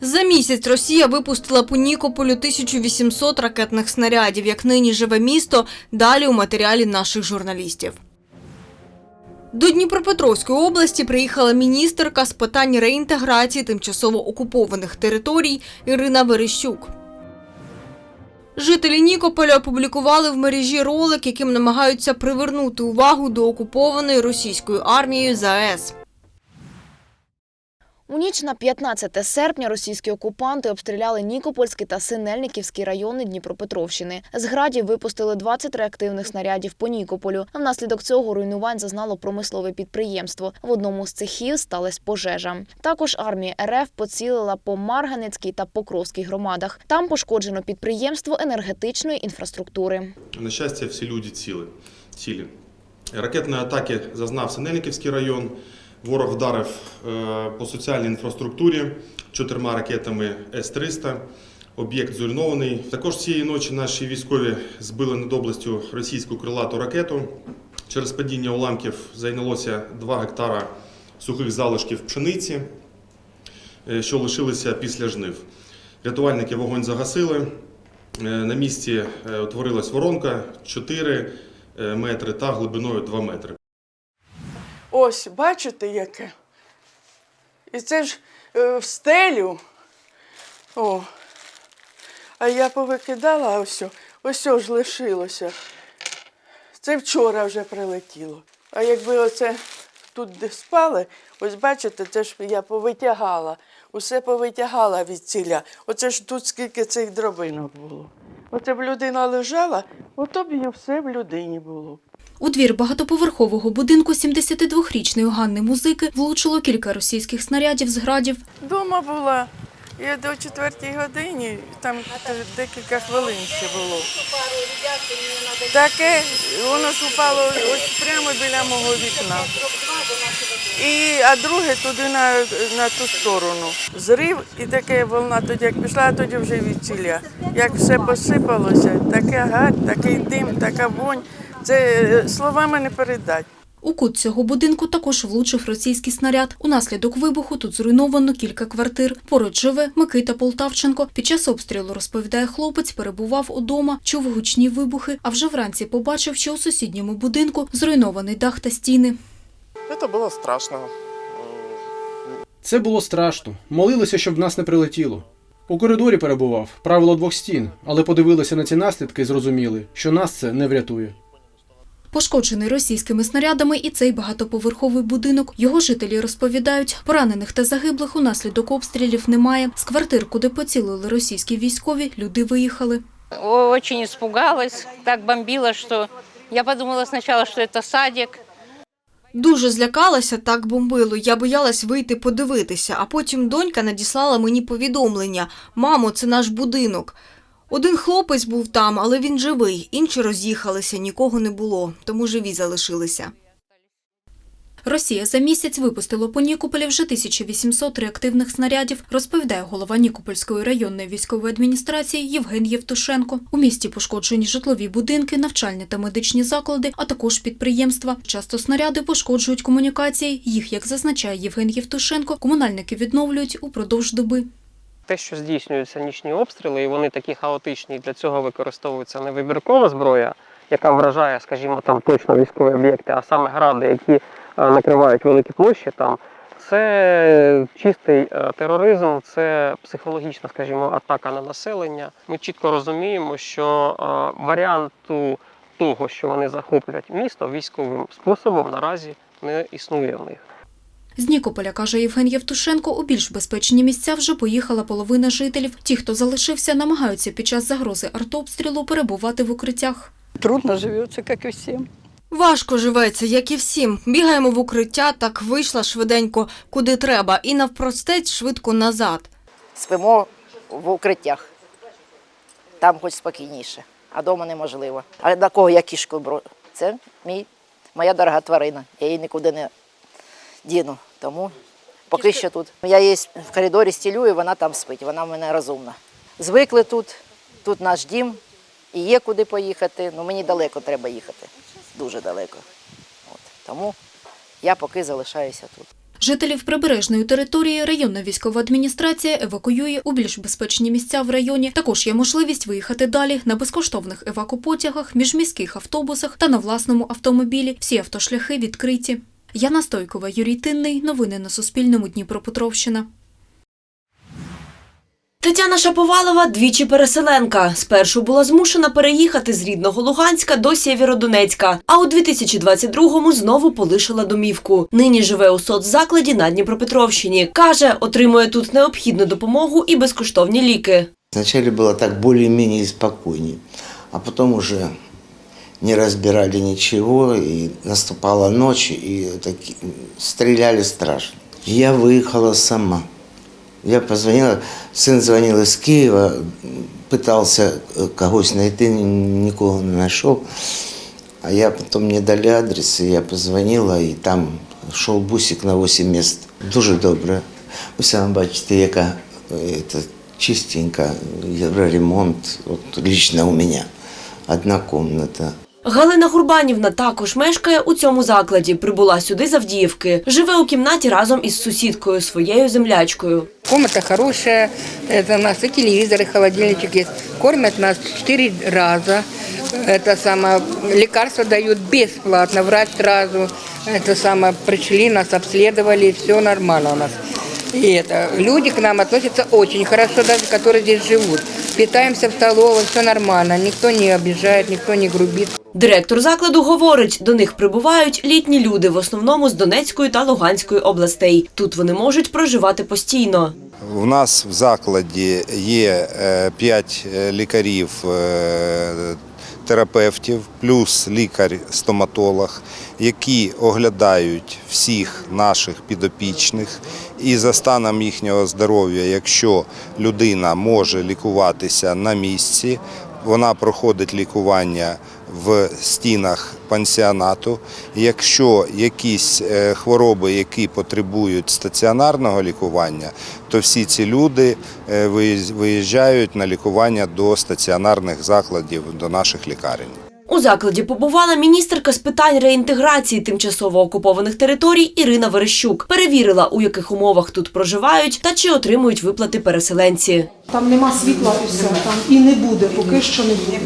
За місяць Росія випустила по Нікополю 1800 ракетних снарядів. Як нині живе місто, далі у матеріалі наших журналістів. До Дніпропетровської області приїхала міністерка з питань реінтеграції тимчасово окупованих територій Ірина Верещук. Жителі Нікополя опублікували в мережі ролик, яким намагаються привернути увагу до окупованої російською армією ЗАЕС. У ніч на 15 серпня російські окупанти обстріляли Нікопольський та Синельниківський райони Дніпропетровщини. З градів випустили 20 реактивних снарядів по Нікополю. Внаслідок цього руйнувань зазнало промислове підприємство. В одному з цехів сталася пожежа. Також армія РФ поцілила по Марганецькій та Покровській громадах. Там пошкоджено підприємство енергетичної інфраструктури. На щастя, всі люди ціли. цілі. Ракетної атаки зазнав Синельниківський район. Ворог вдарив е, по соціальній інфраструктурі чотирма ракетами С-300. Об'єкт зруйнований. Також цієї ночі наші військові збили над областю російську крилату ракету. Через падіння уламків зайнялося 2 гектара сухих залишків пшениці, е, що лишилися після жнив. Рятувальники вогонь загасили. Е, На місці утворилась воронка 4 е, метри та глибиною 2 метри. Ось, бачите, яке? І це ж е, в стелю. О. А я повикидала ось, ось ж лишилося. Це вчора вже прилетіло. А якби оце тут де спали, ось бачите, це ж я повитягала. Усе повитягала від ціля. Оце ж тут скільки цих дробинок було. Оце б людина лежала, ото б і все в людині було. У двір багатоповерхового будинку 72-річної Ганни Музики влучило кілька російських снарядів з градів. Дома була. Я до четвертій годині, там декілька хвилин ще було. Таке, воно ж упало ось прямо біля мого вікна. І, а друге туди на, на ту сторону. Зрив і таке волна тоді як пішла, а тоді вже відціля. Як все посипалося, таке гад, такий дим, така вонь. Це е, словами не передать. У кут цього будинку також влучив російський снаряд. Унаслідок вибуху тут зруйновано кілька квартир. Поруч живе Микита Полтавченко. Під час обстрілу, розповідає хлопець, перебував удома, чув гучні вибухи, а вже вранці побачив, що у сусідньому будинку зруйнований дах та стіни. Это было страшно. Це було страшно. Молилися, щоб в нас не прилетіло. У коридорі перебував, правило двох стін, але подивилися на ці наслідки і зрозуміли, що нас це не врятує. Пошкоджений російськими снарядами і цей багатоповерховий будинок. Його жителі розповідають, поранених та загиблих унаслідок обстрілів немає. З квартир, куди поцілили російські військові, люди виїхали. Очень испугалась, так бомбила, что я подумала сначала, что это садик. Дуже злякалася, так бомбило. Я боялась вийти подивитися, а потім донька надіслала мені повідомлення: Мамо, це наш будинок. Один хлопець був там, але він живий, інші роз'їхалися, нікого не було, тому живі залишилися. Росія за місяць випустила по Нікополі вже 1800 реактивних снарядів, розповідає голова Нікопольської районної військової адміністрації Євген Євтушенко. У місті пошкоджені житлові будинки, навчальні та медичні заклади, а також підприємства. Часто снаряди пошкоджують комунікації. Їх, як зазначає Євген Євтушенко, комунальники відновлюють упродовж доби. Те, що здійснюються нічні обстріли, і вони такі хаотичні, і для цього використовується не вибіркова зброя, яка вражає, скажімо, там точно військові об'єкти, а саме гради, які е, накривають великі площі там. Це чистий е, тероризм, це психологічна, скажімо, атака на населення. Ми чітко розуміємо, що е, варіанту того, що вони захоплять місто військовим способом, наразі не існує в них. З Нікополя, каже Євген Євтушенко, у більш безпечні місця вже поїхала половина жителів. Ті, хто залишився, намагаються під час загрози артобстрілу перебувати в укриттях. Трудно живется, как и всем. Важко живеться, як і всім. Бігаємо в укриття, так вийшла швиденько, куди треба, і навпростець швидко назад. спимо в укриттях. Там хоч спокійніше, а вдома неможливо. А на кого я кішку беру? Це мій, моя дорога тварина. Я її нікуди не діну. Тому поки що тут. Я її в коридорі стілю, і вона там спить. Вона в мене розумна. Звикли тут, тут наш дім, і є куди поїхати. Ну мені далеко треба їхати. Дуже далеко. От. Тому я поки залишаюся тут. Жителів прибережної території районна військова адміністрація евакуює у більш безпечні місця в районі. Також є можливість виїхати далі на безкоштовних евакупотягах, міжміських автобусах та на власному автомобілі. Всі автошляхи відкриті. Яна Стойкова, Юрій Тинний. Новини на Суспільному. Дніпропетровщина. Тетяна Шаповалова двічі переселенка. Спершу була змушена переїхати з рідного Луганська до Сєвєродонецька, а у 2022-му знову полишила домівку. Нині живе у соцзакладі на Дніпропетровщині. Каже, отримує тут необхідну допомогу і безкоштовні ліки. Вначале было так более-менее спокойнее, а потом уже не разбирали ничего, и наступала ночь, и таки, стреляли страшно. Я выехала сама. Я позвонила, сын звонил из Киева, пытался э, когось найти, ні- нікого не знайшов. А я потом мне дали адрес, и я позвонила, і там шел бусик на 8 міст. Дуже добре. Ви самі бачите, яка е, це, чистенька, ремонт, от лично у мене. Одна комната. Галина Гурбанівна також мешкає у цьому закладі. Прибула сюди з Авдіївки. Живе у кімнаті разом із сусідкою, своєю землячкою. Комната хорошая, это у нас и телевизор, и холодильничек есть. Кормят нас четыре раза. Это самое, лекарства дают бесплатно, врач сразу. Это самое, пришли, нас обследовали, все нормально у нас. И это, люди к нам относятся очень хорошо, даже которые здесь живут. Питаемся в столовой, все нормально, никто не обижает, никто не грубит. Директор закладу говорить, до них прибувають літні люди, в основному з Донецької та Луганської областей. Тут вони можуть проживати постійно. У нас в закладі є 5 лікарів е, терапевтів, плюс лікар-стоматолог, які оглядають всіх наших підопічних. І за станом їхнього здоров'я, якщо людина може лікуватися на місці, вона проходить лікування в стінах пансіонату. Якщо якісь е, хвороби, які потребують стаціонарного лікування, то всі ці люди е, виїжджають на лікування до стаціонарних закладів, до наших лікарень. У закладі побувала міністерка з питань реінтеграції тимчасово окупованих територій Ірина Верещук. Перевірила, у яких умовах тут проживають та чи отримують виплати переселенці. Там нема світла і все, там і не буде, поки що не буде.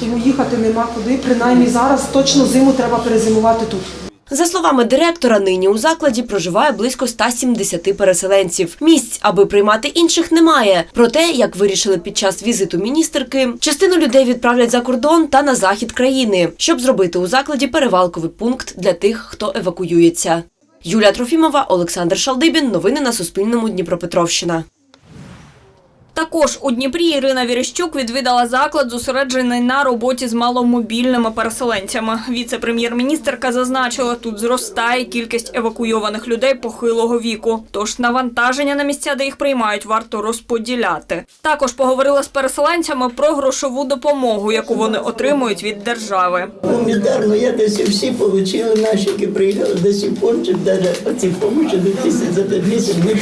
Тому їхати нема куди. Принаймні зараз точно зиму треба перезимувати тут. За словами директора, нині у закладі проживає близько 170 переселенців. Місць, аби приймати інших, немає. Проте, як вирішили під час візиту міністерки, частину людей відправлять за кордон та на захід країни, щоб зробити у закладі перевалковий пункт для тих, хто евакуюється. Юлія Трофімова, Олександр Шалдибін. Новини на Суспільному. Дніпропетровщина. Також у Дніпрі Ірина Вірещук відвідала заклад, зосереджений на роботі з маломобільними переселенцями. Віце-прем'єр-міністерка зазначила, тут зростає кількість евакуйованих людей похилого віку. Тож навантаження на місця, де їх приймають, варто розподіляти. Також поговорила з переселенцями про грошову допомогу, яку вони отримують від держави. Гуманітарно я десь всі отримали наші, які приїхали до сих пор, чи навіть оці допомоги до тисяч за п'ять місяців не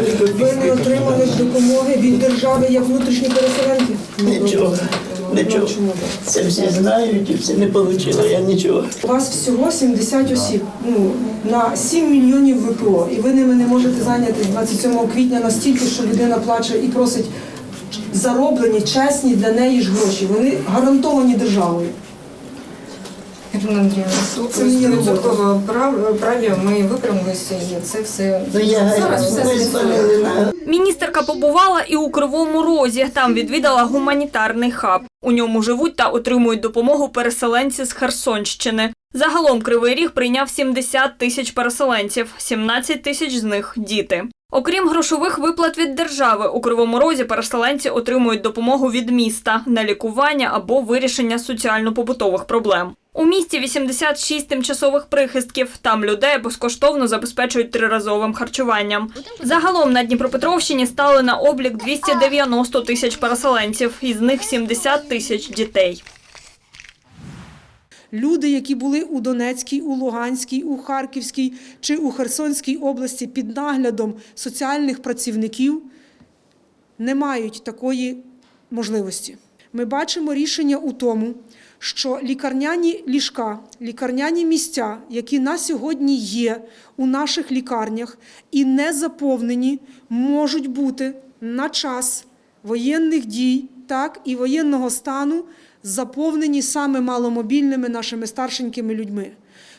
не копійки. отримали допомоги від держави як внутрішні переселенки? Нічого, нічого. Це всі знають і все не отримала, я нічого. У вас всього 70 осіб ну, на 7 мільйонів ВПО, і ви ними не можете зайнятися 27 квітня настільки, що людина плаче і просить зароблені, чесні для неї ж гроші. Вони гарантовані державою. Ірина Андріївна, Це мені робота. відсотково праві ми випрямилися і це все Ну я зараз все ми Міністерка побувала і у Кривому Розі. Там відвідала гуманітарний хаб. У ньому живуть та отримують допомогу переселенці з Херсонщини. Загалом Кривий Ріг прийняв 70 тисяч переселенців, 17 тисяч з них діти. Окрім грошових виплат від держави, у Кривому Розі переселенці отримують допомогу від міста на лікування або вирішення соціально-побутових проблем. У місті 86 тимчасових прихистків. Там людей безкоштовно забезпечують триразовим харчуванням. Загалом на Дніпропетровщині стали на облік 290 тисяч переселенців, із них 70 тисяч дітей. Люди, які були у Донецькій, у Луганській, у Харківській чи у Херсонській області під наглядом соціальних працівників, не мають такої можливості. Ми бачимо рішення у тому, що лікарняні ліжка, лікарняні місця, які на сьогодні є у наших лікарнях і не заповнені, можуть бути на час воєнних дій, так і воєнного стану заповнені саме маломобільними нашими старшенькими людьми.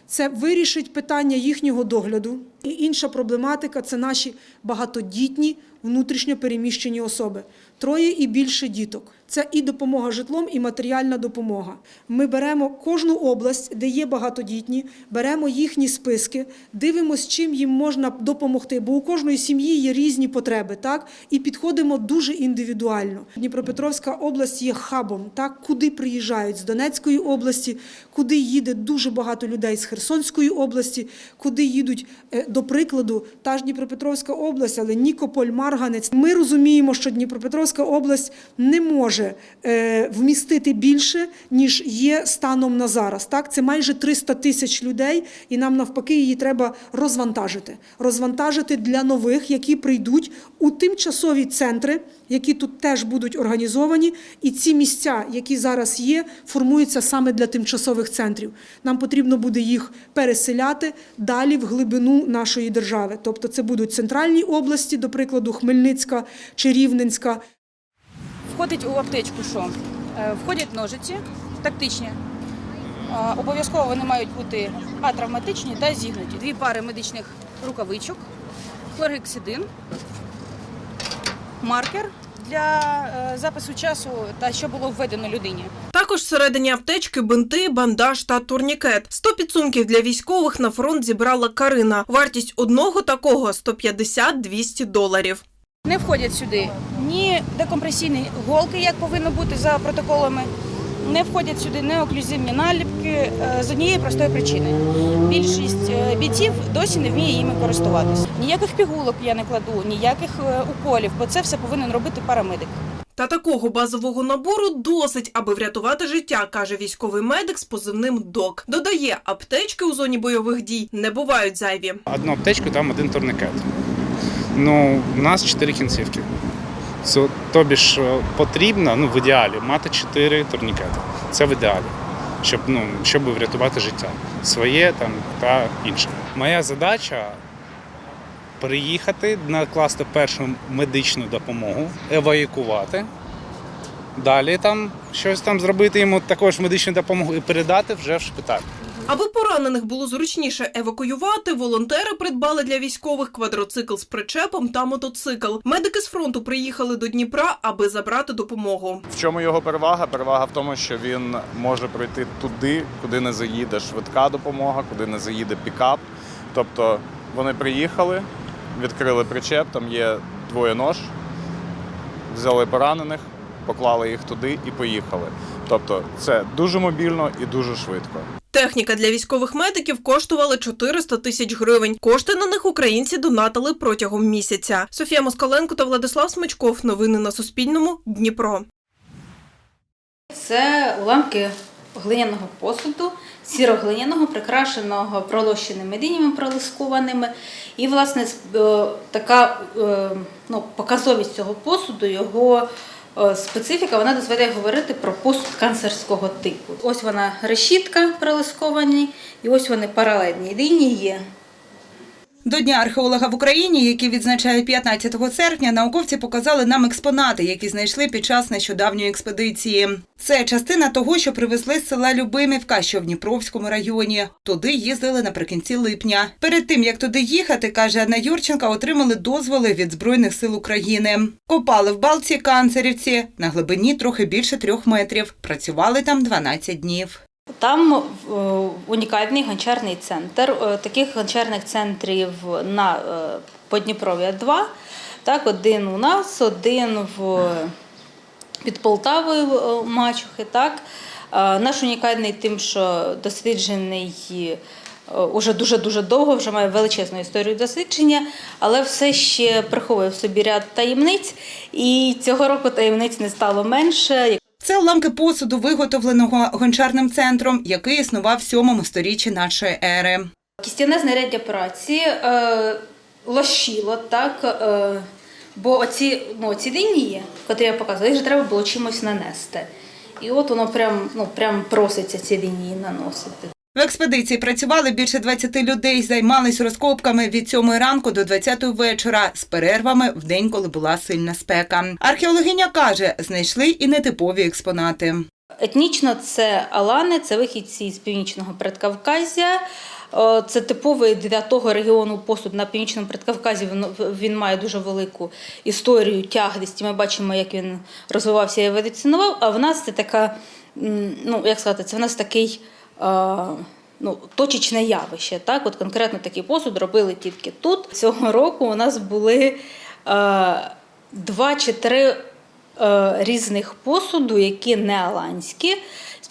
Це вирішить питання їхнього догляду. І інша проблематика це наші багатодітні внутрішньо переміщені особи. Троє і більше діток. Це і допомога житлом, і матеріальна допомога. Ми беремо кожну область, де є багатодітні, беремо їхні списки, дивимося, чим їм можна допомогти, бо у кожної сім'ї є різні потреби, так і підходимо дуже індивідуально. Дніпропетровська область є хабом, так куди приїжджають з Донецької області, куди їде дуже багато людей з Херсонської області, куди їдуть, е, до прикладу, та ж Дніпропетровська область, але Нікополь, Марганець. Ми розуміємо, що Дніпропетровська область не може е, вмістити більше, ніж є станом на зараз. Так, це майже 300 тисяч людей, і нам навпаки її треба розвантажити. Розвантажити для нових, які прийдуть у тимчасові центри, які тут теж будуть організовані. І ці місця, які зараз є, формуються саме для тимчасових центрів. Нам потрібно буде їх переселяти далі в глибину нашої держави. Тобто це будуть центральні області, до прикладу, Хмельницька чи Рівненська. Входить у аптечку, що Е, входять ножиці тактичні. Обов'язково вони мають бути атравматичні та зігнуті. Дві пари медичних рукавичок, хлоргексидин, маркер для е, запису часу та що було введено людині. Також всередині аптечки бинти, бандаж та турнікет. 100 підсумків для військових на фронт зібрала Карина. Вартість одного такого 150-200 доларів. Не входять сюди ні декомпресійні голки, як повинно бути за протоколами. Не входять сюди неоклюзивні наліпки е, з однієї простої причини. Більшість е, бійців досі не вміє їми користуватися. Ніяких пігулок я не кладу, ніяких е, уколів, бо це все повинен робити парамедик. Та такого базового набору досить, аби врятувати життя, каже військовий медик з позивним ДОК. Додає, аптечки у зоні бойових дій не бувають зайві. Одну аптечку, там один турникет. Ну, у нас чотири кінцівки. Це, тобі ж е, потрібно ну, в ідеалі мати чотири турнікети. Це в ідеалі, щоб, ну, щоб врятувати життя. Своє там та інше. Моя задача приїхати, накласти першу медичну допомогу, евакуювати. Далі там щось там зробити йому також медичну допомогу і передати вже в шпиталь. Аби поранених було зручніше евакуювати, волонтери придбали для військових квадроцикл з причепом та мотоцикл. Медики з фронту приїхали до Дніпра, аби забрати допомогу. В чому його перевага? Перевага в тому, що він може пройти туди, куди не заїде швидка допомога, куди не заїде пікап. Тобто вони приїхали, відкрили причеп, там є двоє нож, взяли поранених, поклали їх туди і поїхали. Тобто це дуже мобільно і дуже швидко. Техніка для військових медиків коштувала 400 тисяч гривень. Кошти на них українці донатили протягом місяця. Софія Москаленко та Владислав Смичков. Новини на Суспільному. Дніпро. Це уламки глиняного посуду, сіроглиняного, прикрашеного пролощеними лініями пролискованими. І, власне, е, така е, ну, показовість цього посуду, його специфіка, вона дозволяє говорити про посуд канцерського типу. Ось вона решітка прилисковані, і ось вони паралельні лінії. До Дня археолога в Україні, який відзначають 15 серпня, науковці показали нам експонати, які знайшли під час нещодавньої експедиції. Це частина того, що привезли з села Любимівка, що в Дніпровському районі. Туди їздили наприкінці липня. Перед тим як туди їхати, каже Анна Юрченка, отримали дозволи від збройних сил України. Копали в балці канцерівці на глибині трохи більше трьох метрів. Працювали там 12 днів. Там е, унікальний гончарний центр. Е, Таких гончарних центрів на е, Подніпров'я два. Так, один у нас, один в під Полтавою Мачухи. Так. Наш унікальний тим, що досліджений уже дуже-дуже довго, вже має величезну історію дослідження, але все ще приховує в собі ряд таємниць. І цього року таємниць не стало менше. Це уламки посуду, виготовленого гончарним центром, який існував в сьомому сторіччі нашої ери. Кістяне знаряддя праці е, лощило, так, е, бо оці, ну, оці лінії, котрі я показувала, їх же треба було чимось нанести. І от воно прям, ну, прям проситься ці лінії наносити. В експедиції працювали більше 20 людей, займались розкопками від 7 ранку до 20 вечора з перервами в день, коли була сильна спека. Археологиня каже, знайшли і нетипові експонати. Етнічно це алани, це вихідці з північного Предкавказя. Це типовий для того регіону посуд на північному Предкавказі. Він, він має дуже велику історію, тяглість. Ми бачимо, як він розвивався і еволюціонував. А в нас це така, ну як сказати, це в нас такий. Е, Ну, точечне явище. Так? От конкретно такий посуд робили тільки тут. Цього року у нас були е, два чи три е, різних посуду, які не аланські.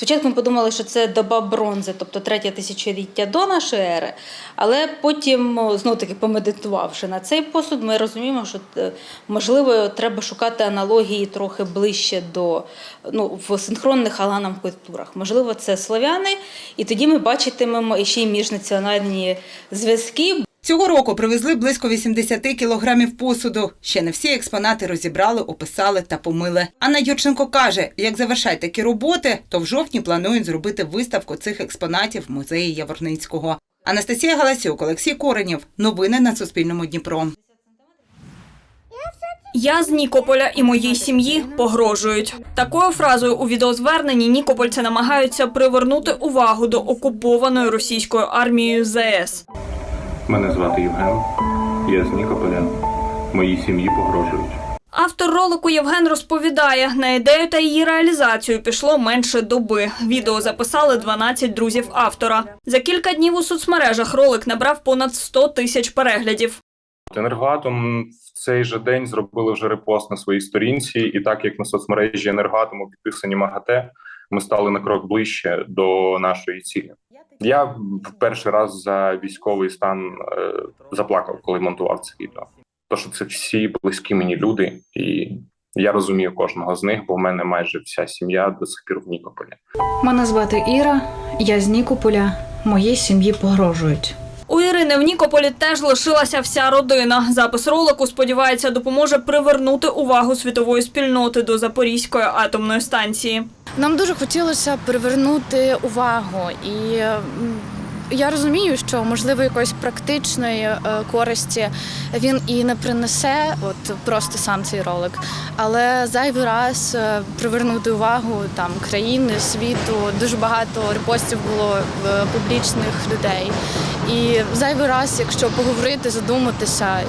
Спочатку ми подумали, що це доба бронзи, тобто третє тисячоліття до нашої ери. Але потім, знов таки помедитувавши на цей посуд, ми розуміємо, що е, можливо треба шукати аналогії трохи ближче до ну, в синхронних аланам культурах. Можливо, це слов'яни, і тоді ми бачитимемо ще й міжнаціональні зв'язки. Цього року привезли близько 80 кілограмів посуду. Ще не всі експонати розібрали, описали та помили. Анна Юрченко каже, як завершать такі роботи, то в жовтні планують зробити виставку цих експонатів в музеї Яворницького. Анастасія Галасюк, Олексій Коренєв. Новини на Суспільному Дніпро. Я з Нікополя і моїй сім'ї погрожують. Такою фразою у відеозверненні нікопольці намагаються привернути увагу до окупованої російською армією ЗС. Мене звати Євген. Я з Нікополя. Моїй сім'ї погрожують. Автор ролику Євген розповідає, на ідею та її реалізацію пішло менше доби. Відео записали 12 друзів автора. За кілька днів у соцмережах ролик набрав понад 100 тисяч переглядів. Енергоатом в цей же день зробили вже репост на своїй сторінці, і так як на соцмережі енергоатому підписані МАГАТЕ, ми стали на крок ближче до нашої цілі. Я в перший раз за військовий стан е, заплакав, коли монтував це відео. То що це всі близькі мені люди, і я розумію кожного з них, бо в мене майже вся сім'я до сих пір в Нікополі. Мене звати Іра, я з Нікополя. Моїй сім'ї погрожують. У Ірини в Нікополі теж лишилася вся родина. Запис ролику, сподівається, допоможе привернути увагу світової спільноти до Запорізької атомної станції. Нам дуже хотілося привернути увагу, і я розумію, що можливо якоїсь практичної е, користі він і не принесе, от просто сам цей ролик. Але зайвий раз е, привернути увагу там країни, світу. Дуже багато репостів було е, публічних людей. І зайвий раз, якщо поговорити, задуматися,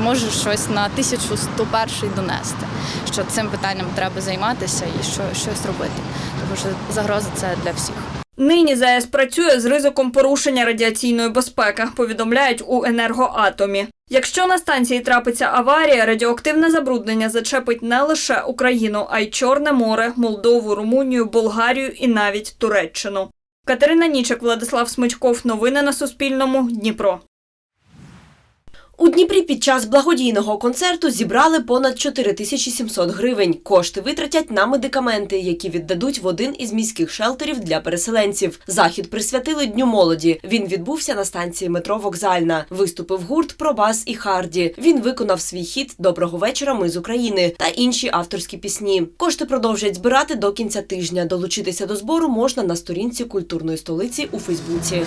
може щось на 1101 донести, що цим питанням треба займатися і що щось робити. Тому що загроза це для всіх. Нині ЗАЕС працює з ризиком порушення радіаційної безпеки, повідомляють у енергоатомі. Якщо на станції трапиться аварія, радіоактивне забруднення зачепить не лише Україну, а й Чорне море, Молдову, Румунію, Болгарію і навіть Туреччину. Катерина Нічик, Владислав Смичков. Новини на Суспільному. Дніпро. У Дніпрі під час благодійного концерту зібрали понад 4700 гривень. Кошти витратять на медикаменти, які віддадуть в один із міських шелтерів для переселенців. Захід присвятили Дню молоді. Він відбувся на станції метро Вокзальна. Виступив гурт Пробас і Харді. Він виконав свій хіт Доброго вечора. Ми з України та інші авторські пісні. Кошти продовжать збирати до кінця тижня. Долучитися до збору можна на сторінці культурної столиці у Фейсбуці.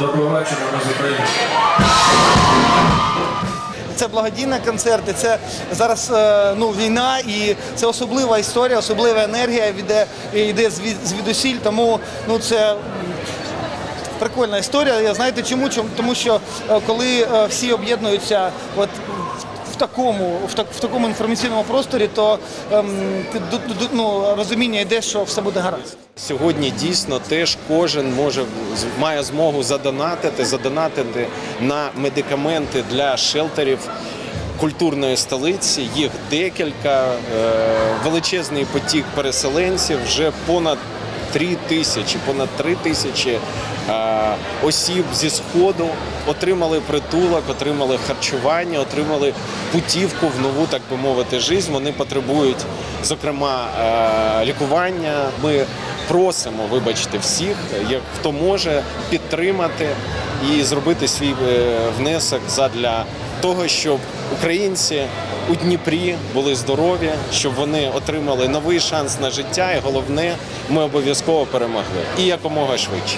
Доброго вечора, ми з України. Це благодійні концерти, це зараз е, ну, війна і це особлива історія, особлива енергія йде, йде звідусіль, тому ну, це прикольна історія. Знаєте чому? Чому? Тому що е, коли е, всі об'єднуються от, такому, в, так, в такому інформаційному просторі, то ем, ну, розуміння йде, що все буде гаразд. Сьогодні дійсно теж кожен може має змогу задонатити, задонатити на медикаменти для шелтерів культурної столиці. Їх декілька, е, величезний потік переселенців, вже понад три тисячі, понад три тисячі е, осіб зі сходу отримали притулок, отримали харчування, отримали путівку в нову, так би мовити, життя. Вони потребують, зокрема, е, лікування. Ми просимо, вибачте, всіх, як хто може підтримати і зробити свій е, внесок задля того, щоб українці у Дніпрі були здорові, щоб вони отримали новий шанс на життя, і головне, ми обов'язково перемогли і якомога швидше.